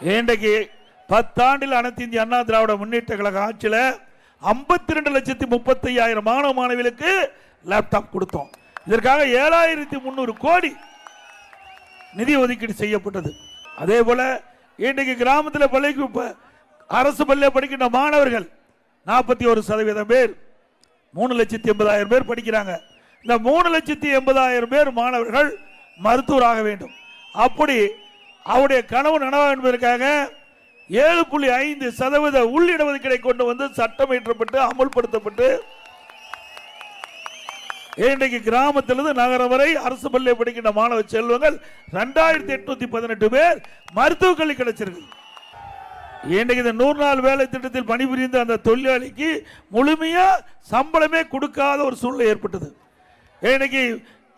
இன்றைக்கு பத்தாண்டில் அனைத்து இந்திய அண்ணா திராவிட முன்னேற்ற கழக ஆட்சியில் ஐம்பத்தி ரெண்டு லட்சத்தி முப்பத்தி ஐயாயிரம் மாணவ மாணவிகளுக்கு லேப்டாப் கொடுத்தோம். இதற்காக ஏழாயிரத்தி முந்நூறு கோடி நிதி ஒதுக்கீடு செய்யப்பட்டது. அதே போல் இன்றைக்கு கிராமத்தில் பள்ளிக்கு ப- அரசு பள்ளியில் படிக்கின்ற மாணவர்கள் நாற்பத்தி ஒரு சதவீதம் பேர் மூணு லட்சத்தி எண்பதாயிரம் பேர் படிக்கிறாங்க. இந்த மூணு லட்சத்தி எண்பதாயிரம் பேர் மாணவர்கள் மருத்துவராக வேண்டும். அப்படி அவருடைய கனவு நனவா என்பதற்காக ஏழு புள்ளி ஐந்து சதவீத உள்ளிடஒதுக்கீடை கொண்டு வந்து சட்டம் இயற்றப்பட்டு அமல்படுத்தப்பட்டு இன்றைக்கு கிராமத்திலிருந்து நகரம் வரை அரசு பள்ளியில் படிக்கின்ற மாணவ செல்வங்கள் ரெண்டாயிரத்தி எட்நூத்தி பதினெட்டு பேர் மருத்துவக் கல்வி கிடைச்சிருக்கு இன்றைக்கு இந்த நூறு நாள் வேலை திட்டத்தில் பணிபுரிந்த அந்த தொழிலாளிக்கு முழுமையா சம்பளமே கொடுக்காத ஒரு சூழ்நிலை ஏற்பட்டது. இன்னைக்கு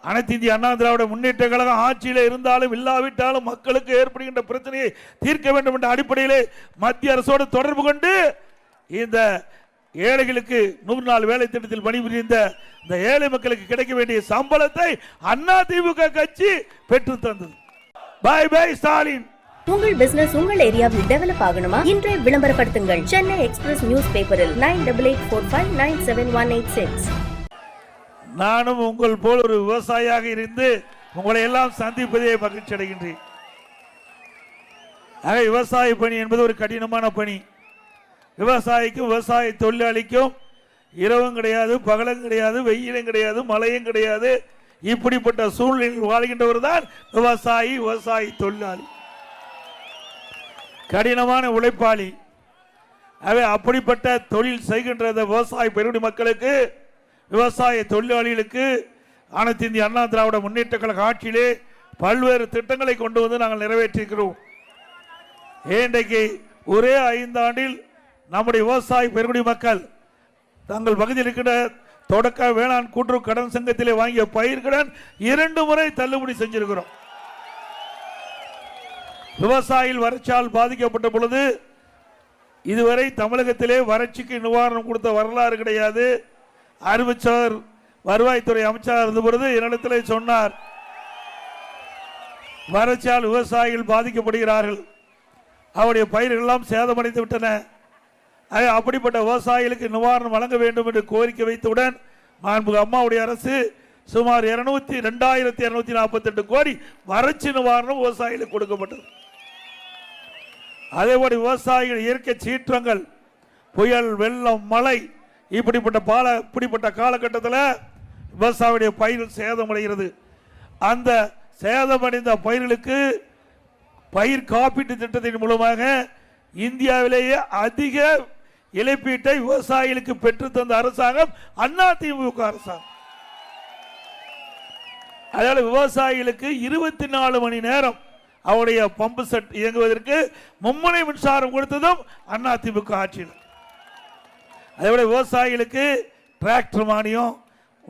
அனைத்து இந்திய அண்ணா திராவிட முன்னேற்ற கழகம் ஆட்சியில் இருந்தாலும் இல்லாவிட்டாலும் மக்களுக்கு ஏற்படுகின்ற பிரச்சனையை தீர்க்க வேண்டும் என்ற அடிப்படையிலே மத்திய அரசோடு தொடர்பு கொண்டு இந்த ஏழைகளுக்கு நூறு நாள் வேலை திட்டத்தில் பணிபுரிந்த இந்த ஏழை மக்களுக்கு கிடைக்க வேண்டிய சம்பளத்தை அண்ணா திமுக கட்சி பெற்று தந்தது. பாய் பாய் ஸ்டாலின் உங்கள் பிசினஸ் உங்கள் ஏரியாவில் டெவலப் ஆகணுமா? இன்றே விளம்பரப்படுத்துங்கள். சென்னை எக்ஸ்பிரஸ் நியூஸ் பேப்பரில் nine double eight four five nine seven one eight six நானும் உங்கள் போல் ஒரு விவசாயியாக இருந்து உங்களை எல்லாம் சந்திப்பதே மகிழ்ச்சி அடைகின்றேன். ஆக விவசாய பணி என்பது ஒரு கடினமான பணி. விவசாயிக்கும் விவசாய தொழிலாளிக்கும் இரவும் கிடையாது பகலும் கிடையாது வெயிலும் கிடையாது மழையும் கிடையாது. இப்படிப்பட்ட சூழ்நிலையில் வாழ்கின்றவர் தான் விவசாயி விவசாயி தொழிலாளி. கடினமான உழைப்பாளி. அவை அப்படிப்பட்ட தொழில் செய்கின்ற விவசாய பெருடி மக்களுக்கு விவசாய தொழிலாளிகளுக்கு அனைத்து இந்திய அண்ணா திராவிட முன்னேற்ற கழக ஆட்சியிலே பல்வேறு திட்டங்களை கொண்டு வந்து நாங்கள் நிறைவேற்றியிருக்கிறோம். இன்றைக்கு ஒரே ஐந்தாண்டில் நம்முடைய விவசாய பெருங்குடி மக்கள் தங்கள் பகுதியில் இருக்கிற தொடக்க வேளாண் கூட்டுறவு கடன் சங்கத்திலே வாங்கிய பயிர்கடன் இரண்டு முறை தள்ளுபடி செஞ்சிருக்கிறோம். விவசாயிகள் வறட்சியால் பாதிக்கப்பட்ட பொழுது இதுவரை தமிழகத்திலே வறட்சிக்கு நிவாரணம் கொடுத்த வரலாறு கிடையாது. அறிவிச்சவர் வருவாய்த்துறை அமைச்சராக இருந்த பொழுது என்னிடத்தில் சொன்னார் வறட்சியால் விவசாயிகள் பாதிக்கப்படுகிறார்கள். அவருடைய பயிர்கள் எல்லாம் சேதமடைந்து விட்டன. அப்படிப்பட்ட விவசாயிகளுக்கு நிவாரணம் வழங்க வேண்டும் என்று கோரிக்கை வைத்தவுடன் மாண்புமிகு அம்மாவுடைய அரசு சுமார் இருநூத்தி ரெண்டாயிரத்தி இருநூத்தி நாற்பத்தி எட்டு கோடி வறட்சி நிவாரணம் விவசாயிகளுக்கு கொடுக்கப்பட்டது. அதேபோல விவசாயிகள் இயற்கை சீற்றங்கள் புயல் வெள்ளம் மழை இப்படிப்பட்ட பால இப்படிப்பட்ட காலகட்டத்தில் விவசாயியுடைய பயிர்கள் சேதமடைகிறது அந்த சேதமடைந்த பயிர்களுக்கு பயிர் காப்பீட்டு திட்டத்தின் மூலமாக இந்தியாவிலேயே அதிக இழப்பீட்டை விவசாயிகளுக்கு பெற்று தந்த அரசாங்கம் அண்ணா திமுக அரசாங்கம். அதனால விவசாயிகளுக்கு இருபத்தி நாலு மணி நேரம் அவருடைய பம்பு செட் இயங்குவதற்கு மும்முனை மின்சாரம் கொடுத்ததும் அண்ணா திமுக அதே போல் விவசாயிகளுக்கு டிராக்டர் மானியம்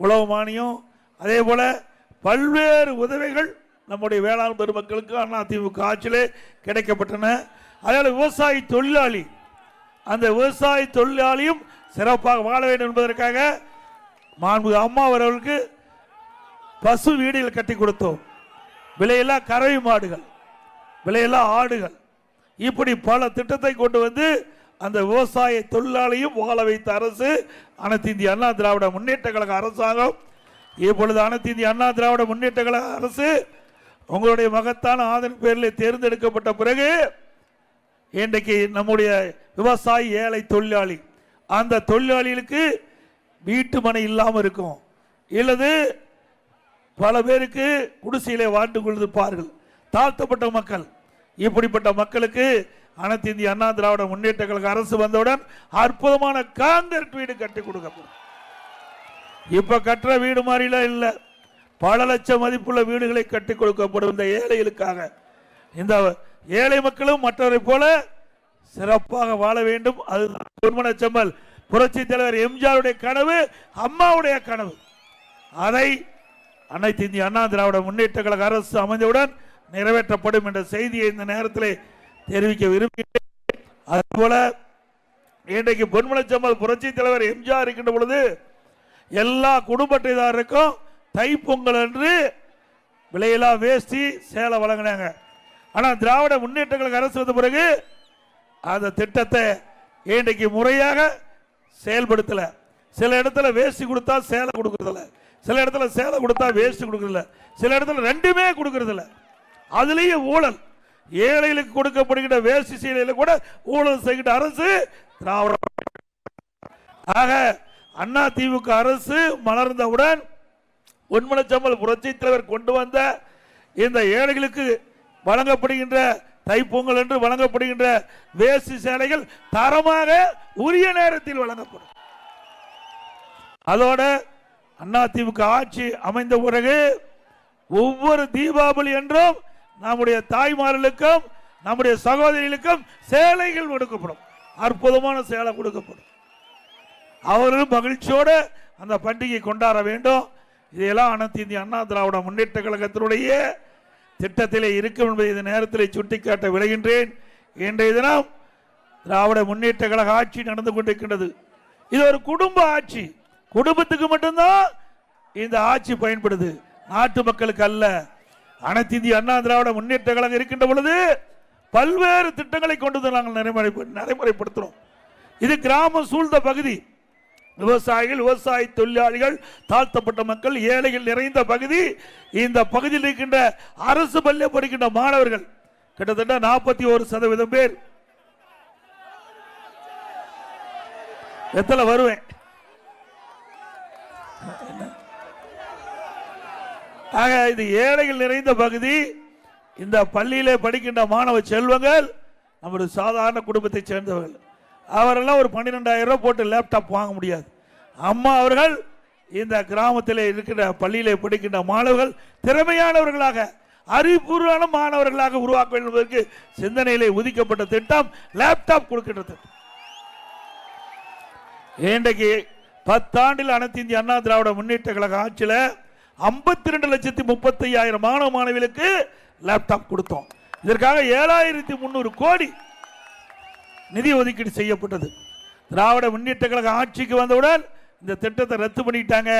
உழவு மானியம் அதே போல் பல்வேறு உதவிகள் நம்முடைய வேளாண் பெருமக்களுக்கு அண்ணா ஆட்சியிலே கிடைக்கப்பட்டன. அதனால் விவசாயி தொழிலாளி அந்த விவசாய தொழிலாளியும் சிறப்பாக வாழ வேண்டும் என்பதற்காக மாண்பு அம்மா அவர்களுக்கு பசு வீடுகள் கட்டி கொடுத்தோம். விலையெல்லாம் கறவை மாடுகள் விலையெல்லாம் ஆடுகள். இப்படி பல திட்டத்தை கொண்டு வந்து அந்த விவசாய தொழிலாளியும் வாழ வைத்த அரசு அனைத்து இந்திய அண்ணா திராவிட முன்னேற்ற கழக அரசாங்கம். இப்பொழுது அனைத்து இந்திய அண்ணா திராவிட முன்னேற்ற கழக அரசு உங்களுடைய மகத்தான ஆதரவு பேரில் தேர்ந்தெடுக்கப்பட்ட பிறகு இன்றைக்கு நம்முடைய விவசாயி ஏழை தொழிலாளி அந்த தொழிலாளிகளுக்கு வீட்டு மனை இல்லாமல் இருக்கும். இல்லது பல பேருக்கு குடிசையிலே வாழ்ந்து கொண்டிருப்பார்கள் தாழ்த்தப்பட்ட மக்கள் இப்படிப்பட்ட மக்களுக்கு அனைத்து இந்திய அண்ணா திராவிட முன்னேற்ற கழக அரசு வந்தவுடன் அற்புதமான காங்கிரட் வீடு கட்டி கொடுக்கப்படும். இப்ப கட்டுற வீடு மாதிரிலாம் இல்லை. பல லட்சம் மதிப்புள்ள வீடுகளை கட்டி கொடுக்கப்படும் இந்த ஏழைகளுக்காக. இந்த ஏழை மக்களும் மற்றவரை போல சிறப்பாக வாழ வேண்டும். அதுதான் செம்மல். புரட்சி தலைவர் எம்ஜிஆருடைய கனவு அம்மாவுடைய கனவு. அதை அனைத்து இந்திய அண்ணா திராவிட முன்னேற்ற கழக அரசு அமைந்தவுடன் நிறைவேற்றப்படும் என்ற செய்தியை இந்த நேரத்தில் தெரிவிக்க விரும்புகிறேன். அதுபோல இன்றைக்கு பொன்மனச்செம்மல் புரட்சி தலைவர் எம்ஜிஆர் இருக்கின்ற பொழுது எல்லா குடும்ப அட்டைதாரருக்கும் தைப்பொங்கல் என்று விலையில்லா வேஷ்டி சேலை வழங்கினாங்க. ஆனால் திராவிட முன்னேற்றங்களுக்கு அரசு வந்த பிறகு அந்த திட்டத்தை இன்றைக்கு முறையாக செயல்படுத்தல. சில இடத்துல வேஷ்டி கொடுத்தா சேலை கொடுக்கறதில்ல. சில இடத்துல சேலை கொடுத்தா வேஷ்டி கொடுக்கறதில்ல. சில இடத்துல ரெண்டுமே கொடுக்கறதில்ல. அதுலேயும் ஊழல். ஏழைகளுக்கு கொடுக்கப்படுகின்ற வேஷ்டி சீலையில கூட ஊழல் செய்கின்ற அரசு திராவிட ஆக அண்ணா திமுக அரசு மலர்ந்தவுடன் உண்மனச்சம்பல் புரட்சி தலைவர் கொண்டு வந்த இந்த ஏழைகளுக்கு வழங்கப்படுகின்ற தைப்பொங்கல் என்று வழங்கப்படுகின்ற வேஷ்டி சேலைகள் தரமாக உரிய நேரத்தில் வழங்கப்படும். அதோட அண்ணா ஆட்சி அமைந்த பிறகு ஒவ்வொரு தீபாவளி என்றும் நம்முடைய தாய்மார்களுக்கும் நம்முடைய சகோதரிகளுக்கும் சேலைகள் கொடுக்கப்படும். அற்புதமான சேலை கொடுக்கப்படும். அவர்களும் மகிழ்ச்சியோடு அந்த பண்டிகை கொண்டாட வேண்டும். இதையெல்லாம் அனைத்து இந்திய அண்ணா திராவிட முன்னேற்ற கழகத்தினுடைய திட்டத்திலே இருக்கும் என்பதை இந்த நேரத்தில் சுட்டிக்காட்ட விளைகின்றேன் இன்றைய தினம் திராவிட முன்னேற்ற கழக ஆட்சி நடந்து கொண்டிருக்கின்றது. இது ஒரு குடும்ப ஆட்சி. குடும்பத்துக்கு மட்டும்தான் இந்த ஆட்சி பயன்படுது. நாட்டு மக்களுக்கு அல்ல. அனைத்து இந்திய அண்ணா திராவிட முன்னேற்ற கழகம் இருக்கின்ற பொழுது பல்வேறு திட்டங்களை கொண்டு வந்து நாங்கள் நடைமுறை நடைமுறைப்படுத்துகிறோம் இது கிராமம் சூழ்ந்த பகுதி. விவசாயிகள் விவசாய தொழிலாளிகள் தாழ்த்தப்பட்ட மக்கள் ஏழைகள் நிறைந்த பகுதி. இந்த பகுதியில் இருக்கின்ற அரசு பள்ளி படிக்கின்ற மாணவர்கள் கிட்டத்தட்ட நாற்பத்தி ஒரு சதவீதம் பேர். எத்தனை வருவேன்? ஆக இது ஏழைகள் நிறைந்த பகுதி. இந்த பள்ளியிலே படிக்கின்ற மாணவ செல்வங்கள் நம்முடைய சாதாரண குடும்பத்தை சேர்ந்தவர்கள். அவரெல்லாம் ஒரு பன்னிரெண்டாயிரம் ரூபாய் போட்டு லேப்டாப் வாங்க முடியாது. அம்மா அவர்கள் இந்த கிராமத்தில் இருக்கிற பள்ளியிலே படிக்கின்ற மாணவர்கள் திறமையானவர்களாக அறிவுபூர்வமான மாணவர்களாக உருவாக்க வேண்டும் என்பதற்கு சிந்தனையிலே ஒதுக்கப்பட்ட திட்டம் லேப்டாப் கொடுக்கின்ற திட்டம். இன்றைக்கு பத்தாண்டில் அனைத்து இந்திய அண்ணா திராவிட முன்னேற்ற கழக ஆட்சியில் ஐம்பத்தி ரெண்டு லட்சத்தி முப்பத்தி ஐயாயிரம் மாணவ மாணவிகளுக்கு லேப்டாப் கொடுத்தோம். இதற்காக ஏழாயிரத்தி முந்நூறு கோடி நிதி ஒதுக்கீடு செய்யப்பட்டது. திராவிட முன்னேற்ற கழக ஆட்சிக்கு வந்தவுடன் இந்த திட்டத்தை ரத்து பண்ணிட்டாங்க.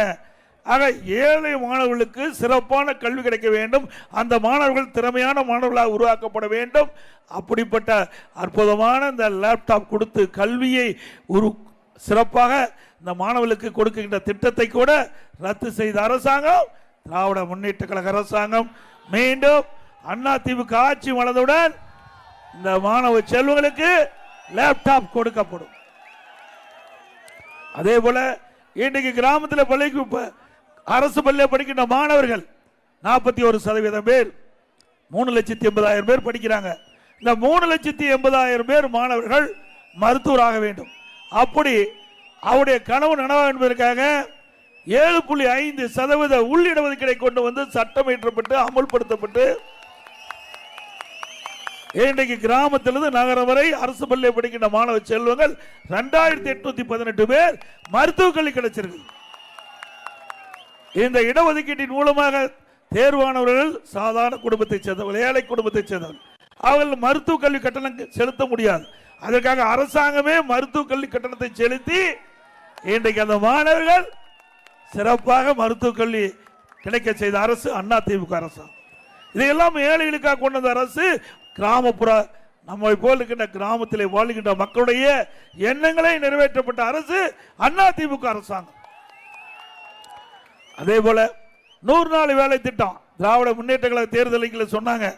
ஆக ஏழை மாணவர்களுக்கு சிறப்பான கல்வி கிடைக்க வேண்டும். அந்த மாணவர்கள் திறமையான மாணவர்களாக உருவாக்கப்பட வேண்டும். அப்படிப்பட்ட அற்புதமான இந்த லேப்டாப் கொடுத்து கல்வியை ஒரு சிறப்பாக இந்த மாணவர்களுக்கு கொடுக்கின்ற திட்டத்தை கூட ரத்து செய்த அரசாங்கம் திராவிட முன்னேற்ற கழக அரசாங்கம் மீண்டும் அண்ணா திமுக ஆட்சி வளர்ந்தவுடன் இந்த மாணவ செல்வங்களுக்கு லேப்டாப் கொடுக்கப்படும். அதே போல இன்றைக்கு கிராமத்தில் பள்ளிக்கு அரசு பள்ளியில் படிக்கின்ற மாணவர்கள் நாற்பத்தி ஒரு சதவீதம் பேர் மூணு லட்சத்தி எண்பதாயிரம் பேர் படிக்கிறாங்க. இந்த மூணு லட்சத்தி எண்பதாயிரம் பேர் மாணவர்கள் மருத்துவராக வேண்டும். அப்படி அவருடைய கனவு நனவா என்பதற்காக ஏழு புள்ளி ஐந்து சதவீத உள்ளிடஒதுக்கீடை கொண்டு வந்து சட்டம் இயற்றப்பட்டு அமல்படுத்தப்பட்டு இன்றைக்கு கிராமத்திலிருந்து நகரம் வரை அரசு பள்ளியை படிக்கின்ற மாணவ செல்வங்கள் ரெண்டாயிரத்தி எட்நூத்தி பதினெட்டு பேர் மருத்துவக் கல்வி கிடைச்சிருக்கு. இந்த இடஒதுக்கீட்டின் மூலமாக தேர்வானவர்கள் சாதாரண குடும்பத்தைச் சேர்ந்தவர்கள் ஏழை குடும்பத்தைச் சேர்ந்தவர்கள் அவர்கள் மருத்துவக் கல்வி கட்டணம் செலுத்த முடியாது. அதற்காக அரசாங்கமே மருத்துவக் கல்வி கட்டணத்தை செலுத்தி இன்றைக்கு அந்த மாணவர்கள் சிறப்பாக மருத்துவ கல்வி கிடைக்க செய்த அரசு அண்ணா திமுக அரசாங்கம் இதையெல்லாம் ஏழைகளுக்காக கொண்டு வந்த அரசு கிராமப்புற நம்மை போல் இருக்கின்ற கிராமத்திலே வாழ்கின்ற மக்களுடைய எண்ணங்களை நிறைவேற்றப்பட்ட அரசு அண்ணா திமுக அரசாங்கம். அதே போல நூறு நாள் வேலை திட்டம் திராவிட முன்னேற்ற கழக தேர்தலில் சொன்னாங்க.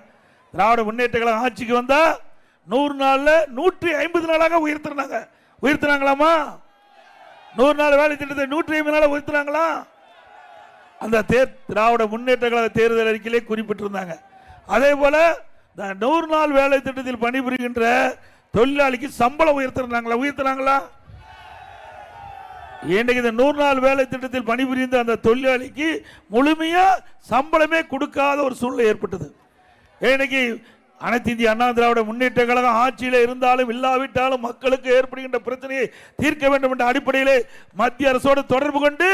திராவிட முன்னேற்ற கழகம் ஆட்சிக்கு வந்தா நூறு நாளில் நூற்றி ஐம்பது நாளாக உயர்த்தினாங்க. உயர்த்தினாங்களாமா? நூறு நாள் வேலை திட்டத்தை நூற்றி ஐம்பது நாள் உயர்த்தினாங்களா அந்த தேர் திராவிட முன்னேற்ற கழக தேர்தல் அறிக்கையிலே குறிப்பிட்டிருந்தாங்க. அதே போல நூறு நாள் வேலை திட்டத்தில் பணிபுரிகின்ற தொழிலாளிக்கு சம்பளம் உயர்த்தினாங்களா உயர்த்தினாங்களா? இன்றைக்கு இந்த நூறு நாள் வேலை திட்டத்தில் பணிபுரிந்த அந்த தொழிலாளிக்கு முழுமையாக சம்பளமே கொடுக்காத ஒரு சூழ்நிலை ஏற்பட்டது. இன்னைக்கு அனைத்து இந்திய அண்ணா திராவிட முன்னேற்ற கழகம் ஆட்சியில் இருந்தாலும் இல்லாவிட்டாலும் மக்களுக்கு ஏற்படுகின்ற பிரச்சனையை தீர்க்க வேண்டும் என்ற அடிப்படையிலே மத்திய அரசோடு தொடர்பு கொண்டு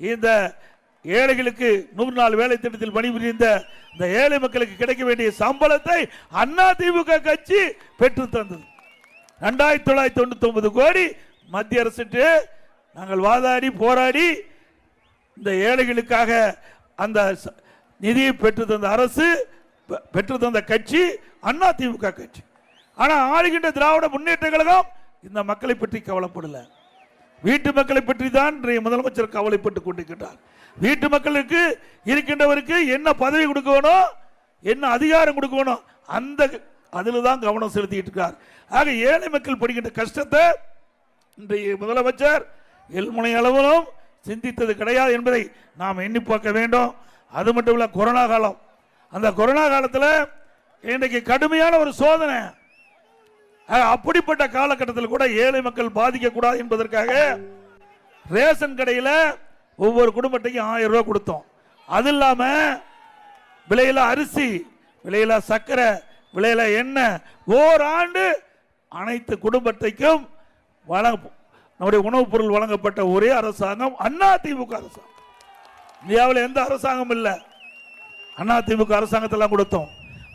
இந்த ஏழைகளுக்கு நூறு நாள் வேலை திட்டத்தில் பணிபுரிந்த இந்த ஏழை மக்களுக்கு கிடைக்க வேண்டிய சம்பளத்தை அண்ணா திமுக கட்சி பெற்று தந்தது. ரெண்டாயிரத்தி தொள்ளாயிரத்தி தொண்ணூத்தி ஒன்பது கோடி மத்திய அரசுட்டு நாங்கள் வாதாடி போராடி இந்த ஏழைகளுக்காக அந்த ச- நிதியை பெற்று தந்த அரசு பெற்று தந்த கட்சி அண்ணா திமுக கட்சி. ஆனா ஆளுகின்ற திராவிட முன்னேற்ற கழகம் இந்த மக்களை பற்றி கவலைப்படல. வீட்டு மக்களை பற்றி தான் இன்றைய முதலமைச்சர் கவலைப்பட்டு கொண்டிருக்கிறார் வீட்டு மக்களுக்கு இருக்கின்றவருக்கு என்ன பதவி கொடுக்கணும் என்ன அதிகாரம் கொடுக்கணும் அந்த அதில் தான் கவனம் செலுத்திட்டு இருக்கார். ஆக ஏழை மக்கள் படுகின்ற கஷ்டத்தை இன்றைய முதலமைச்சர் எல்முனை அளவிலும் சிந்தித்தது கிடையாது என்பதை நாம் எண்ணி பார்க்க வேண்டும். அது மட்டும் இல்லை கொரோனா காலம் அந்த கொரோனா காலத்தில் இன்றைக்கு கடுமையான ஒரு சோதனை. அப்படிப்பட்ட காலகட்டத்தில் கூட ஏழை மக்கள் பாதிக்கக்கூடாது என்பதற்காக ரேஷன் கடையில் ஒவ்வொரு குடும்பத்தையும் ஆயிரம் ரூபா கொடுத்தோம். அது இல்லாமல் விலையில அரிசி விலையில சர்க்கரை விலையில எண்ணெய் ஓராண்டு அனைத்து குடும்பத்தைக்கும் வழங்க நம்முடைய உணவுப் பொருள் வழங்கப்பட்ட ஒரே அரசாங்கம் அண்ணா திமுக அரசாங்கம். இந்தியாவில் எந்த அரசாங்கம் இல்லை. அண்ணா திமுக அரசாங்கத்தெல்லாம் கொடுத்தோம்.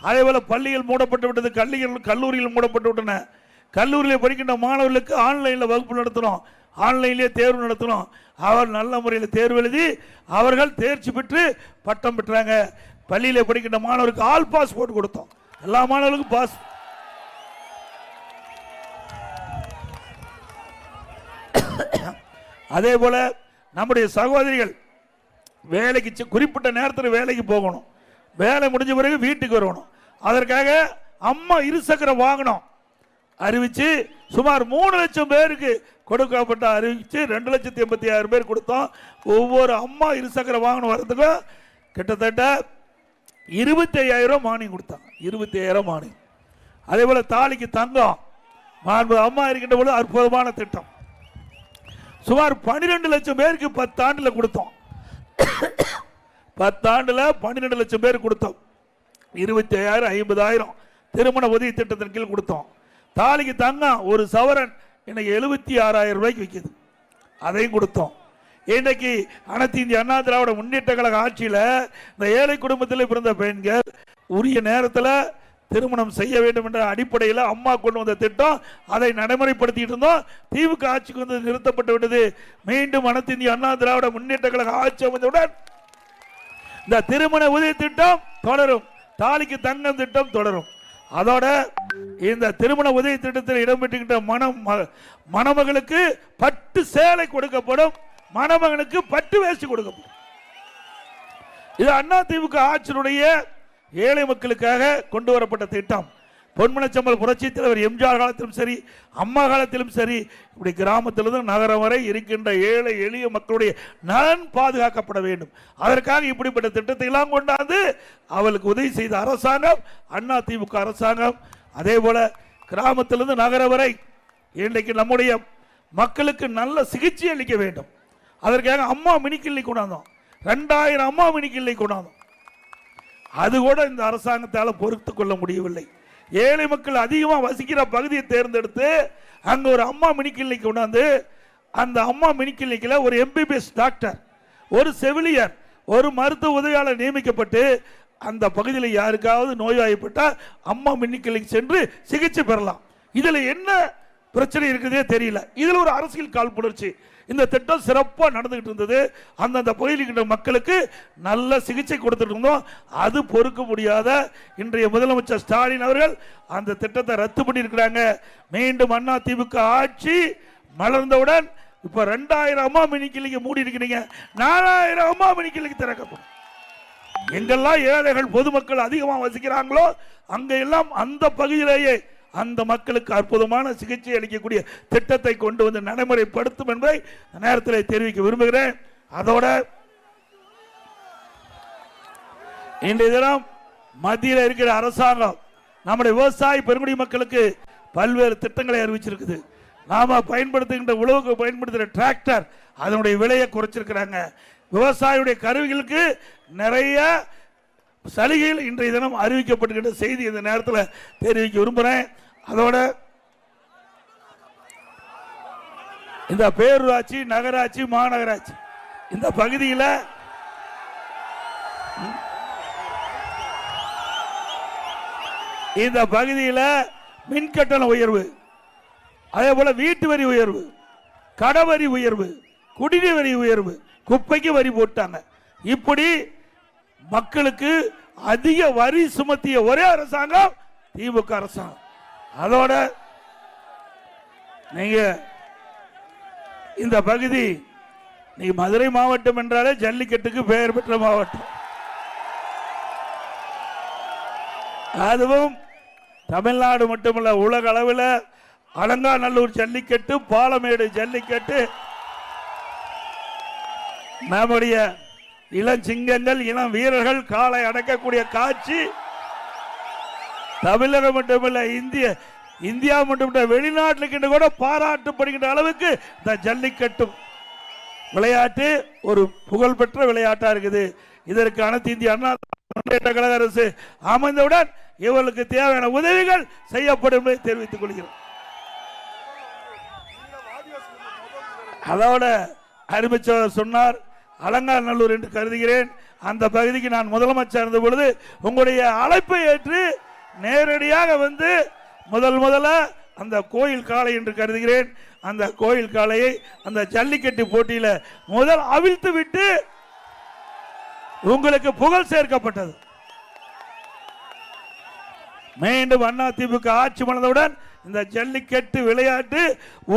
அதே போல பள்ளிகள் மூடப்பட்டு விட்டது கல்லிகள் கல்லூரிகள் மூடப்பட்டு விட்டன. கல்லூரியில் படிக்கின்ற மாணவர்களுக்கு ஆன்லைனில் வகுப்பு நடத்துகிறோம் ஆன்லைன்லேயே தேர்வு நடத்தினோம் அவர் நல்ல முறையில் தேர்வு எழுதி அவர்கள் தேர்ச்சி பெற்று பட்டம் பெற்றாங்க. பள்ளியில் படிக்கின்ற மாணவருக்கு ஆல் பாஸ் போட்டு கொடுத்தோம். எல்லா மாணவர்களுக்கும் பாஸ். அதே போல் நம்முடைய சகோதரிகள் வேலைக்கு குறிப்பிட்ட நேரத்தில் வேலைக்கு போகணும். வேலை முடிஞ்ச பிறகு வீட்டுக்கு வரணும். அதற்காக அம்மா இருசக்கர வாகனம் அறிவித்து சுமார் மூணு லட்சம் பேருக்கு கொடுக்கப்பட்ட அறிவித்து ரெண்டு லட்சத்தி எண்பத்தி ஆயிரம் பேர் கொடுத்தோம். ஒவ்வொரு அம்மா இருசக்கர வாகனம் வர்றதுக்கும் கிட்டத்தட்ட இருபத்தி ஐயாயிரம் மானியம் கொடுத்தாங்க. இருபத்தி ஐயாயிரம் மானியம். அதே போல் தாலிக்கு தங்கம் மாண்பு அம்மா இருக்கின்ற போது அற்புதமான திட்டம். சுமார் 12 லட்சம் பேருக்கு பத்தாண்டில் கொடுத்தோம். பத்தாண்டுல 12 லட்சம் பேர் கொடுத்தோம். இருபத்தி ஐயாயிரம் ஐம்பதாயிரம். திருமண உதவி திட்டத்தின் கீழ் கொடுத்தோம். தாலிக்கு தங்கம் ஒரு சவரன் இன்னைக்கு எழுபத்தி ஆறாயிரம் ரூபாய்க்கு விற்கிது அதையும் கொடுத்தோம். இன்னைக்கு அனைத்து இந்திய அண்ணா திராவிட முன்னேற்ற கழக ஆட்சியில் இந்த ஏழை குடும்பத்தில் பிறந்த பெண்கள் உரிய நேரத்தில் திருமணம் செய்ய வேண்டும் என்ற அடிப்படையில் அம்மா கொண்டு வந்த திட்டம் அதை நடைமுறைப்படுத்திட்டு இருந்தோம். திமுக ஆட்சிக்கு வந்து நிறுத்தப்பட்டு விட்டது. மீண்டும் அனைத்து இந்திய அண்ணா திராவிட முன்னேற்ற கழக ஆட்சி அமைந்தவுடன் இந்த திருமண உதவி திட்டம் தொடரும். தாலிக்கு தங்கம் திட்டம் தொடரும். அதோட இந்த திருமண உதவி திட்டத்தில் இடம்பெற்றுகின்ற மணம் ம- மணமகளுக்கு பட்டு சேலை கொடுக்கப்படும். மணமகனுக்கு பட்டு வேஷ்டி கொடுக்கப்படும். இது அண்ணா திமுக ஆட்சியினுடைய ஏழை மக்களுக்காக கொண்டு வரப்பட்ட திட்டம். பொன்மனச்சம்பல் புரட்சி தலைவர் எம்ஜிஆர் காலத்திலும் சரி அம்மா காலத்திலும் சரி இப்படி கிராமத்திலிருந்து நகரம் வரை இருக்கின்ற ஏழை எளிய மக்களுடைய நலன் பாதுகாக்கப்பட வேண்டும். அதற்காக இப்படிப்பட்ட திட்டத்தை எல்லாம் கொண்டாந்து அவளுக்கு உதவி செய்த அரசாங்கம் அண்ணா திமுக அரசாங்கம். அதே போல கிராமத்திலிருந்து நகரம் வரை இன்றைக்கு நம்முடைய மக்களுக்கு நல்ல சிகிச்சை அளிக்க வேண்டும். அதற்காக அம்மா மினி கொண்டாந்தோம். ரெண்டாயிரம் அம்மா மினி கொண்டாந்தோம். அது கூட இந்த அரசாங்கத்தால் பொறுத்து கொள்ள முடியவில்லை. ஏழை மக்கள் அதிகமாக வசிக்கிற பகுதியை தேர்ந்தெடுத்து அங்கே ஒரு அம்மா மினிக்கிளினிக் கொண்டாந்து அந்த அம்மா மினிக்கிளினிக்கில் ஒரு எம்பிபிஎஸ் டாக்டர் ஒரு செவிலியர் ஒரு மருத்துவ உதவியாளர் நியமிக்கப்பட்டு அந்த பகுதியில் யாருக்காவது நோய்வாய்ப்பட்டால் அம்மா மினி சென்று சிகிச்சை பெறலாம். இதில் என்ன பிரச்சனை இருக்குதே தெரியல. இதில் ஒரு அரசியல் காழ்ப்புணர்ச்சி இந்த திட்டம் சிறப்பாக நடந்துகிட்டு இருந்தது. அந்தந்த பகுதியில் இருக்கின்ற மக்களுக்கு நல்ல சிகிச்சை கொடுத்துட்டு இருந்தோம். அது பொறுக்க முடியாத இன்றைய முதலமைச்சர் ஸ்டாலின் அவர்கள் அந்த திட்டத்தை ரத்து பண்ணியிருக்கிறாங்க. மீண்டும் அண்ணா திமுக ஆட்சி மலர்ந்தவுடன் இப்போ ரெண்டாயிரம் அம்மா மினி மூடி இருக்கிறீங்க. நாலாயிரம் அம்மா மினிக்கிளிக்கு திறக்கப்படும். எங்கெல்லாம் ஏழைகள் பொதுமக்கள் அதிகமாக வசிக்கிறாங்களோ அங்கெல்லாம் அந்த பகுதியிலேயே அந்த மக்களுக்கு அற்புதமான சிகிச்சை அளிக்கக்கூடிய திட்டத்தை கொண்டு வந்து நடைமுறைப்படுத்தும் என்பதை நேரத்தில் தெரிவிக்க விரும்புகிறேன். அதோட இன்றைய தினம் மத்தியில் இருக்கிற அரசாங்கம் நம்முடைய விவசாய பெருங்குடி மக்களுக்கு பல்வேறு திட்டங்களை அறிவிச்சிருக்குது. நாம பயன்படுத்துகின்ற உழவுக்கு பயன்படுத்துகிற டிராக்டர் அதனுடைய விலையை குறைச்சிருக்கிறாங்க. விவசாயியுடைய கருவிகளுக்கு நிறைய சலுகைகள் இன்றைய தினம் அறிவிக்கப்பட்டுகின்ற செய்தி இந்த நேரத்தில் தெரிவிக்க விரும்புகிறேன் அதோட இந்த பேரூராட்சி நகராட்சி மாநகராட்சி இந்த பகுதியில் இந்த பகுதியில் மின் கட்டண உயர்வு அதே போல வீட்டு வரி உயர்வு கடை வரி உயர்வு குடிநீர் வரி உயர்வு குப்பைக்கு வரி போட்டாங்க. இப்படி மக்களுக்கு அதிக வரி சுமத்திய ஒரே அரசாங்கம் திமுக அரசாங்கம். அதோட நீங்க இந்த பகுதி நீங்க மதுரை மாவட்டம் என்றாலே ஜல்லிக்கட்டுக்கு பெயர் பெற்ற மாவட்டம். அதுவும் தமிழ்நாடு மட்டுமல்ல உலக அளவில் அலங்காநல்லூர் ஜல்லிக்கட்டு பாலமேடு ஜல்லிக்கட்டு நம்முடைய இளஞ்சிங்கங்கள் இளம் வீரர்கள் காலை அடக்கக்கூடிய காட்சி. தமிழகம் மட்டுமில்ல இந்திய இந்தியா மட்டுமில்ல வெளிநாட்டில் கூட பாராட்டப்படுகின்ற அளவுக்கு இந்த ஜல்லிக்கட்டு விளையாட்டு ஒரு புகழ்பெற்ற விளையாட்டா இருக்குது. இதற்கு அனைத்து இந்திய அண்ணா முன்னேற்ற கழக அரசு அமைந்தவுடன் இவர்களுக்கு தேவையான உதவிகள் செய்யப்படும் என்பதை தெரிவித்துக் கொள்கிறோம். அதோட அறிவிச்சவர் சொன்னார் அலங்காநல்லூர் என்று கருதுகிறேன். அந்த பகுதிக்கு நான் முதலமைச்சர் இருந்த பொழுது உங்களுடைய அழைப்பை ஏற்று நேரடியாக வந்து முதல் முதல்ல அந்த கோயில் காளை என்று கருதுகிறேன். அந்த கோயில் காளையை அந்த ஜல்லிக்கட்டு போட்டியில முதல் அவிழ்த்து விட்டு உங்களுக்கு புகழ் சேர்க்கப்பட்டது. மீண்டும் அண்ணா திமுக ஆட்சி மலர்ந்தவுடன் இந்த ஜல்லிக்கட்டு விளையாட்டு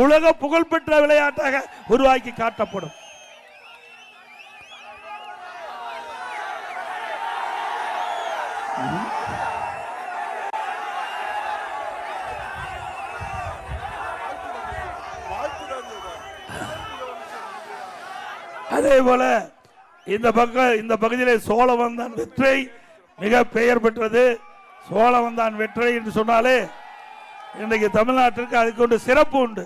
உலக புகழ்பெற்ற விளையாட்டாக உருவாக்கி காட்டப்படும் அதே போல இந்த பக்கம் இந்த பகுதியில் சோழவந்தான் வெற்றை மிக பெயர் பெற்றது. சோழவந்தான் வெற்றை என்று சொன்னாலே இன்றைக்கு தமிழ்நாட்டிற்கு அதுக்கு ஒன்று சிறப்பு உண்டு.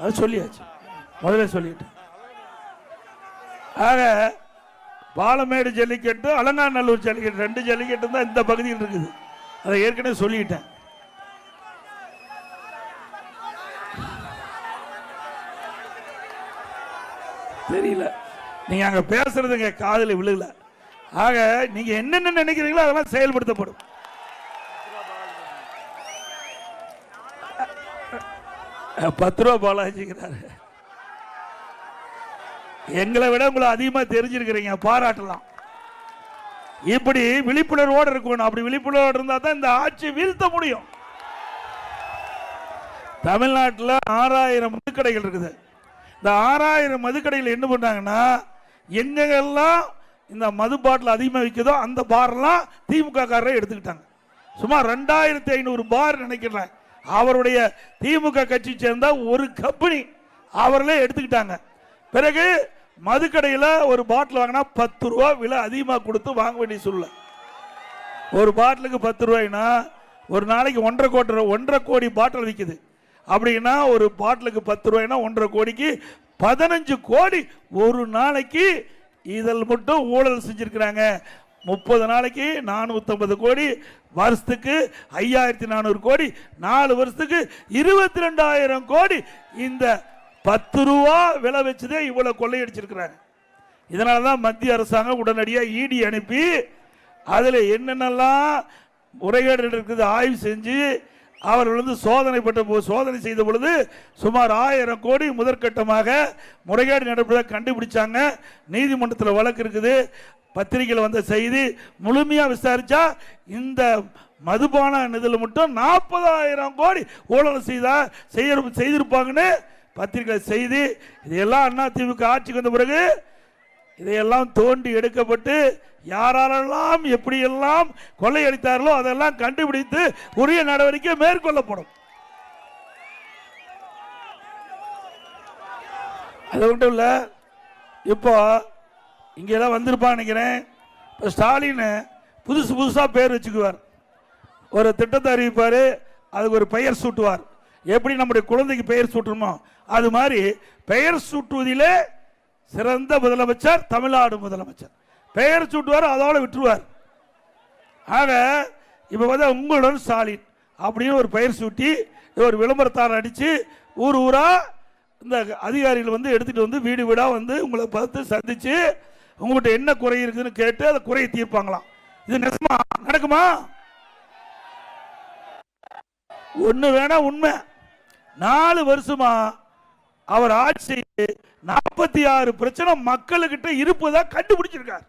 அது சொல்லியாச்சு. முதல்ல சொல்லிட்டேன் ஆக பாலமேடு ஜல்லிக்கட்டு அலங்காநல்லூர் ஜல்லிக்கட்டு ரெண்டு ஜல்லிக்கட்டு தான் இந்த பகுதியில் இருக்குது. அதை ஏற்கனவே சொல்லிட்டேன். தெரியல. நீங்க அங்க பேசுறதுங்க காதில் விழுகல. ஆக நீங்க என்னென்ன நினைக்கிறீங்களோ அதெல்லாம் செயல்படுத்தப்படும். பத்து ரூபா பாலாஜிங்கிறாரு. எங்களை விட உங்களை அதிகமாக தெரிஞ்சிருக்கிறீங்க பாராட்டலாம். இப்படி விழிப்புணர்வோடு இருக்கணும். அப்படி விழிப்புணர்வோடு இருந்தால் தான் இந்த ஆட்சி வீழ்த்த முடியும். தமிழ்நாட்டில் ஆறாயிரம் மதுக்கடைகள் இருக்குது. இந்த ஆறாயிரம் மதுக்கடையில் என்ன பண்ணாங்கன்னா எங்கெல்லாம் இந்த மது பாட்டில் அதிகமாக விற்குதோ அந்த பார்லாம் திமுக காரரை எடுத்துக்கிட்டாங்க. சுமார் ரெண்டாயிரத்தி ஐநூறு பார் நினைக்கிறேன். அவருடைய திமுக கட்சி சேர்ந்த ஒரு கம்பெனி அவர்களே எடுத்துக்கிட்டாங்க. பிறகு மதுக்கடையில் ஒரு பாட்டில் வாங்கினா பத்து ரூபா விலை அதிகமாக கொடுத்து வாங்க வேண்டிய சூழ்நிலை. ஒரு பாட்டிலுக்கு பத்து ரூபாய்னா ஒரு நாளைக்கு ஒன்றரை கோடி ஒன்றரை கோடி பாட்டில் விற்குது அப்படின்னா ஒரு பாட்டிலுக்கு பத்து ரூபாய்னா ஒன்றரை கோடிக்கு பதினஞ்சு கோடி ஒரு நாளைக்கு இதில் மட்டும் ஊழல் செஞ்சுருக்கிறாங்க. முப்பது நாளைக்கு நானூற்றம்பது கோடி வருஷத்துக்கு ஐயாயிரத்தி நானூறு கோடி நாலு வருஷத்துக்கு இருபத்தி ரெண்டாயிரம் கோடி இந்த பத்து ரூபா விலை வச்சுதே இவ்வளோ கொள்ளையடிச்சிருக்கிறாங்க. இதனால தான் மத்திய அரசாங்கம் உடனடியாக இடி அனுப்பி அதில் என்னென்னலாம் முறைகேடு இருக்குது ஆய்வு செஞ்சு அவர்கள் வந்து சோதனை பட்ட சோதனை செய்த பொழுது சுமார் ஆயிரம் கோடி முதற்கட்டமாக முறைகேடு நடப்பதை கண்டுபிடிச்சாங்க. நீதிமன்றத்தில் வழக்கு இருக்குது. பத்திரிகையில் வந்த செய்தி முழுமையாக விசாரித்தா இந்த மதுபான இதில் மட்டும் நாற்பதாயிரம் கோடி ஊழல் செய்தா செய்ய செய்திருப்பாங்கன்னு பத்திரிகை செய்தி. இதையெல்லாம் அண்ணா திமுக ஆட்சிக்கு வந்த பிறகு இதையெல்லாம் தோண்டி எடுக்கப்பட்டு யாரெல்லாம் எப்படியெல்லாம் கொள்ளையடித்தார்களோ அதெல்லாம் கண்டுபிடித்து உரிய நடவடிக்கை மேற்கொள்ளப்படும். அது மட்டும் இல்லை இப்போ இங்கெல்லாம் வந்திருப்பான்னு நினைக்கிறேன். இப்போ ஸ்டாலின் புதுசு புதுசாக பேர் வச்சுக்குவார். ஒரு திட்டத்தை அறிவிப்பார் அதுக்கு ஒரு பெயர் சூட்டுவார். எப்படி நம்முடைய குழந்தைக்கு பெயர் சூட்டுமோ அது மாதிரி பெயர் சூட்டுவதிலே சிறந்த முதலமைச்சர் தமிழ்நாடு முதலமைச்சர். பெயர் சூட்டுவார் அதோட விட்டுருவார். ஆக இப்போ வந்து உங்களுடன் ஸ்டாலின் அப்படின்னு ஒரு பெயர் சூட்டி ஒரு விளம்பரத்தார் அடித்து ஊர் ஊராக இந்த அதிகாரிகள் வந்து எடுத்துகிட்டு வந்து வீடு வீடாக வந்து உங்களை பார்த்து சந்தித்து உங்கள்கிட்ட என்ன குறை இருக்குதுன்னு கேட்டு அதை குறையை தீர்ப்பாங்களாம். இது நிஜமா? நடக்குமா? ஒன்று வேணா உண்மை. நாலு வருஷமா அவர் ஆட்சி நாற்பத்தி ஆறு பிரச்சனை மக்களுக்கிட்ட இருப்பதா கண்டுபிடிச்சிருக்கார்.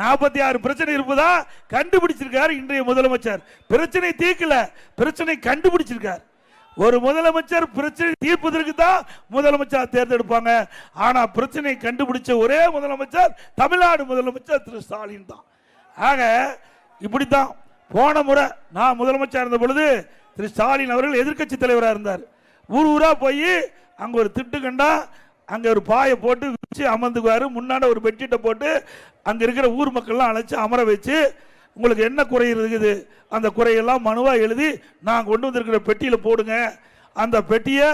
நாற்பத்தி ஆறு பிரச்சனை இருப்பதா கண்டுபிடிச்சிருக்கார் இன்றைய முதலமைச்சர். பிரச்சனை தீர்க்கல பிரச்சனை கண்டுபிடிச்சிருக்கார். ஒரு முதலமைச்சர் பிரச்சனை தீர்ப்பதற்கு தான் முதலமைச்சர் தேர்ந்தெடுப்பாங்க. ஆனா பிரச்சனை கண்டுபிடிச்ச ஒரே முதலமைச்சர் தமிழ்நாடு முதலமைச்சர் திரு ஸ்டாலின் தான். ஆக இப்படித்தான் போன முறை நான் முதலமைச்சர் இருந்த பொழுது திரு ஸ்டாலின் அவர்கள் எதிர்க்கட்சி தலைவராக இருந்தார். ஊர் ஊரா போய் அங்கே ஒரு திட்டு கண்டா அங்கே ஒரு பாயை போட்டு வச்சு அமர்ந்துக்குவார். முன்னாடி ஒரு பெட்ஷீட்டை போட்டு அங்கே இருக்கிற ஊர் மக்கள்லாம் அழைச்சி அமர வச்சு உங்களுக்கு என்ன குறை இருக்குது? அந்த குறையெல்லாம் மனுவாக எழுதி நான் கொண்டு வந்திருக்கிற பெட்டியில் போடுங்க. அந்த பெட்டியை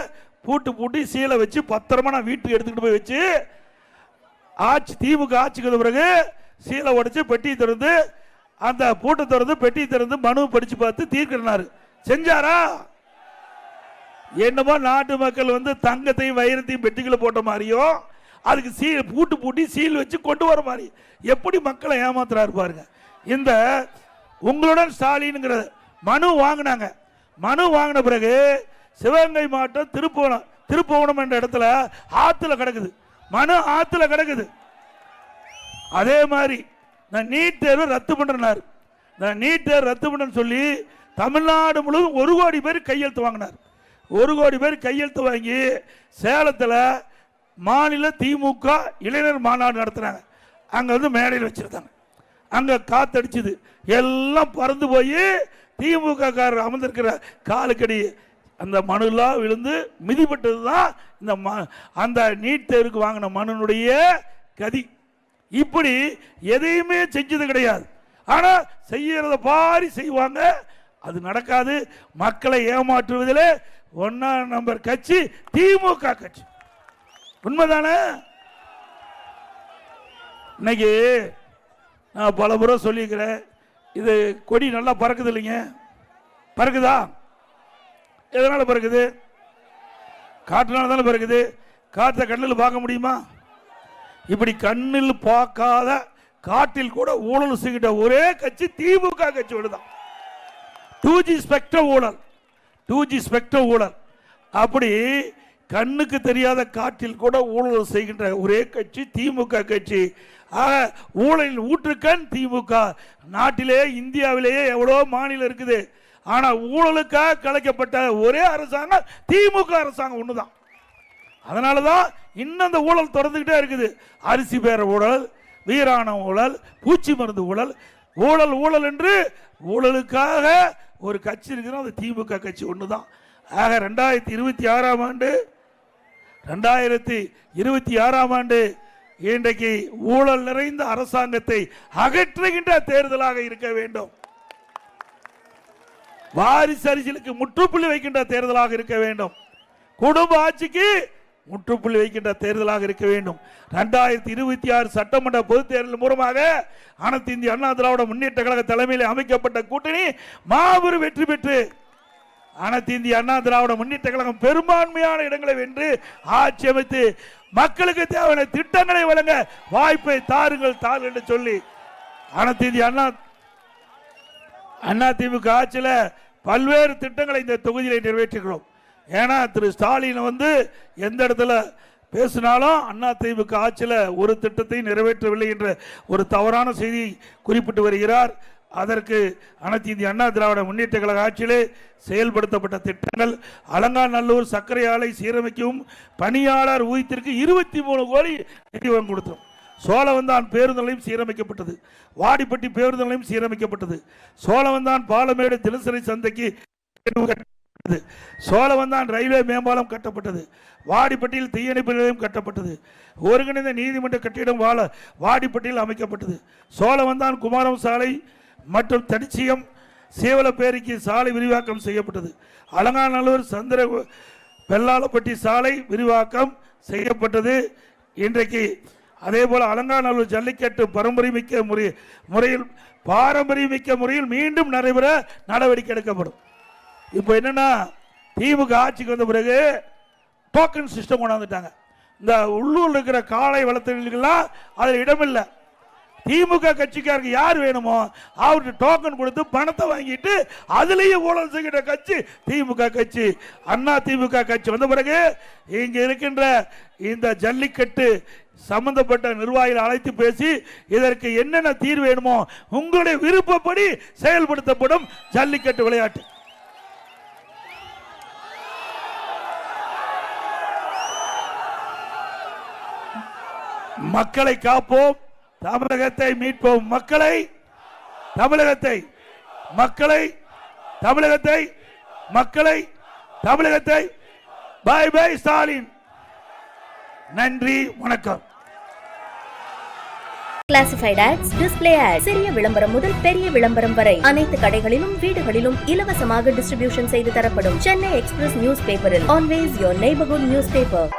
பூட்டு பூட்டி சீலை வச்சு பத்திரமா நான் வீட்டுக்கு எடுத்துக்கிட்டு போய் வச்சு ஆட்சி திமுக ஆட்சிக்கு பிறகு சீலை உடைச்சு பெட்டியை திறந்து அந்த பூட்டை திறந்து பெட்டியை திறந்து மனு படித்து பார்த்து தீர்க்கிறாரு செஞ்சாரா? என்னமோ நாட்டு மக்கள் வந்து தங்கத்தையும் வைரத்தையும் பெட்டிகளை போட்ட மாதிரியும் அதுக்கு சீல் பூட்டு பூட்டி சீல் வச்சு கொண்டு வர மாதிரி. எப்படி மக்களை ஏமாத்துறாரு பாருங்க. இந்த உங்களுடன் ஸ்டாலின்ங்கிற மனு வாங்கினாங்க. மனு வாங்கின பிறகு சிவகங்கை மாவட்டம் திருப்புவனம் திருப்புவனம் என்ற இடத்துல ஆற்றுல கிடக்குது. மனு ஆற்றுல கிடக்குது. அதே மாதிரி நான் நீட் தேர்வு ரத்து பண்றேனார் நான் நீட் தேர்வு ரத்து பண்ணேன்னு சொல்லி தமிழ்நாடு முழுவதும் ஒரு கோடி பேர் கையெழுத்து வாங்கினார். ஒரு கோடி பேர் கையெழுத்து வாங்கி சேலத்தில் மாநில திமுக இளைஞர் மாநாடு நடத்துனாங்க அங்கே வந்து மேடையில் வச்சுருந்தாங்க அங்கே காத்தடிச்சுது. எல்லாம் பறந்து போய் திமுக காரர் அமர்ந்திருக்கிற காலுக்கடி அந்த மனுலாம் விழுந்து மிதிப்பட்டது தான் இந்த ம அந்த நீட் தேர்வுக்கு வாங்கின மனுனுடைய கதி. இப்படி எதையுமே செஞ்சது கிடையாது. ஆனால் செய்யறத பாரி செய்வாங்க. அது நடக்காது. மக்களை ஏமாற்றுவதில் ஒன்னாம் நம்பர் கட்சி திமுக கட்சி. உண்மைதானே? இன்னைக்கு நான் பல முறை சொல்லியிருக்கிறேன் இது கொடி நல்லா பறக்குது இல்லைங்க? பறக்குதா? எதனால பறக்குது? காற்றுனால தானே பறக்குது? காற்றை கண்ணில் பார்க்க முடியுமா? இப்படி கண்ணில் பார்க்காத காட்டில் கூட ஊழல் செய்கிட்ட ஒரே கட்சி திமுக கட்சியோடு தான் டூ ஜி ஸ்பெக்ட்ரம் ஊழல். டூ ஜி ஸ்பெக்ட்ரோ ஊழல். அப்படி கண்ணுக்கு தெரியாத காற்றில் கூட ஊழல் செய்கின்ற ஒரே கட்சி திமுக கட்சி. ஆக ஊழலில் ஊற்றுக்கண் திமுக. நாட்டிலே இந்தியாவிலேயே எவ்வளோ மாநிலம் இருக்குது. ஆனால் ஊழலுக்காக கலைக்கப்பட்ட ஒரே அரசாங்கம் திமுக அரசாங்கம் ஒன்று தான் அதனால தான் இன்னும் அந்த ஊழல் தொடர்ந்துக்கிட்டே இருக்குது. அரிசி பேர ஊழல் வீராண ஊழல் பூச்சி மருந்து ஊழல் ஊழல் ஊழல் என்று ஊழலுக்காக ஒரு கட்சி இருக்குன்னா அது திமுக கட்சி ஒன்று தான் ஆக ரெண்டாயிரத்தி இருபத்தி ஆறாம் ஆண்டு ரெண்டாயிரத்தி இருபத்தி ஆறாம் ஆண்டு இன்றைக்கு ஊழல் நிறைந்த அரசாங்கத்தை அகற்றுகின்ற தேர்தலாக இருக்க வேண்டும். வாரிசு அரசியலுக்கு முற்றுப்புள்ளி வைக்கின்ற தேர்தலாக இருக்க வேண்டும். குடும்ப ஆட்சிக்கு முற்றுப்புள்ளி வைக்கின்ற தேர்தலாக இருக்க வேண்டும். ரெண்டாயிரத்தி இருபத்தி ஆறு சட்டமன்ற பொதுத் தேர்தல் மூலமாக அனைத்து இந்திய அண்ணா திராவிட முன்னேற்ற கழக தலைமையில் அமைக்கப்பட்ட கூட்டணி மாபெரும் வெற்றி பெற்று அனைத்து இந்திய அண்ணா திராவிட முன்னேற்ற கழகம் பெரும்பான்மையான இடங்களை வென்று ஆட்சி அமைத்து மக்களுக்கு தேவையான திட்டங்களை வழங்க வாய்ப்பை தாருங்கள் தாரு என்று சொல்லி அனைத்து இந்திய அண்ணா அண்ணா திமுக ஆட்சியில் பல்வேறு திட்டங்களை இந்த தொகுதியில் நிறைவேற்றுகிறோம். ஏன்னா திரு ஸ்டாலின் வந்து எந்த இடத்துல பேசினாலும் அண்ணா திமுக ஆட்சியில் ஒரு திட்டத்தை நிறைவேற்றவில்லை என்ற ஒரு தவறான செய்தி குறிப்பிட்டு வருகிறார். அதற்கு அனைத்து இந்திய அண்ணா திராவிட முன்னேற்ற கழக ஆட்சியிலே செயல்படுத்தப்பட்ட திட்டங்கள் அலங்காநல்லூர் சர்க்கரை ஆலை சீரமைக்கவும் பணியாளர் ஊதியத்திற்கு இருபத்தி மூணு கோடி நிதி வாங்கி கொடுத்தோம். சோழவந்தான் பேருந்து நிலையம் சீரமைக்கப்பட்டது. வாடிப்பட்டி பேருந்து நிலையம் சீரமைக்கப்பட்டது. சோழவந்தான் பாலமேடு தினசரி சந்தைக்கு கட்டப்பட்டது. சோழவந்தான் ரயில்வே மேம்பாலம் கட்டப்பட்டது. வாடிப்பட்டியில் தீயணைப்பு நிலையம் கட்டப்பட்டது. ஒருங்கிணைந்த நீதிமன்ற கட்டிடம் வாழ வாடிப்பட்டியில் அமைக்கப்பட்டது. சோழவந்தான் குமாரம் சாலை மற்றும் தனிச்சியம் சேவலப்பேரிக்கு சாலை விரிவாக்கம் செய்யப்பட்டது. அலங்காநல்லூர் சந்திர வெள்ளாளப்பட்டி சாலை விரிவாக்கம் செய்யப்பட்டது இன்றைக்கு. அதே போல் அலங்காநல்லூர் ஜல்லிக்கட்டு பாரம்பரியமிக்க முறை முறையில் பாரம்பரியமிக்க முறையில் மீண்டும் நடைபெற நடவடிக்கை எடுக்கப்படும். இப்போ என்னென்னா திமுக ஆட்சிக்கு வந்த பிறகு டோக்கன் சிஸ்டம் கொண்டாந்துட்டாங்க. இந்த உள்ளூரில் இருக்கிற காளை வளர்த்தவர்களுக்கெல்லாம் அதில் இடமில்லை. திமுக கட்சிக்காரருக்கு யார் வேணுமோ அவருக்கு டோக்கன் கொடுத்து பணத்தை வாங்கிட்டு அதுலேயும் ஊழல் செய்கிற கட்சி திமுக கட்சி. அண்ணா திமுக கட்சி வந்த பிறகு இங்கே இருக்கின்ற இந்த ஜல்லிக்கட்டு சம்பந்தப்பட்ட நிர்வாகிகள் அழைத்து பேசி இதற்கு என்னென்ன தீர்வு வேணுமோ உங்களுடைய விருப்பப்படி செயல்படுத்தப்படும் ஜல்லிக்கட்டு விளையாட்டு. மக்களை காப்போம். தமிழகத்தை மீட்போம். மக்களை தமிழகத்தை மக்களை தமிழகத்தை மக்களை தமிழகத்தை. பை பை ஸ்டாலின் நன்றி வணக்கம். கிளாசிஃபைட் ஆட்ஸ் டிஸ்பிளே ஆட் சிறிய விளம்பரம் முதல் பெரிய விளம்பரம் வரை. அனைத்து கடைகளிலும் வீடுகளிலும் இலவசமாக டிஸ்ட்ரிபியூஷன் செய்து தரப்படும். சென்னை எக்ஸ்பிரஸ் நியூஸ் பேப்பரில் always your neighbourhood news paper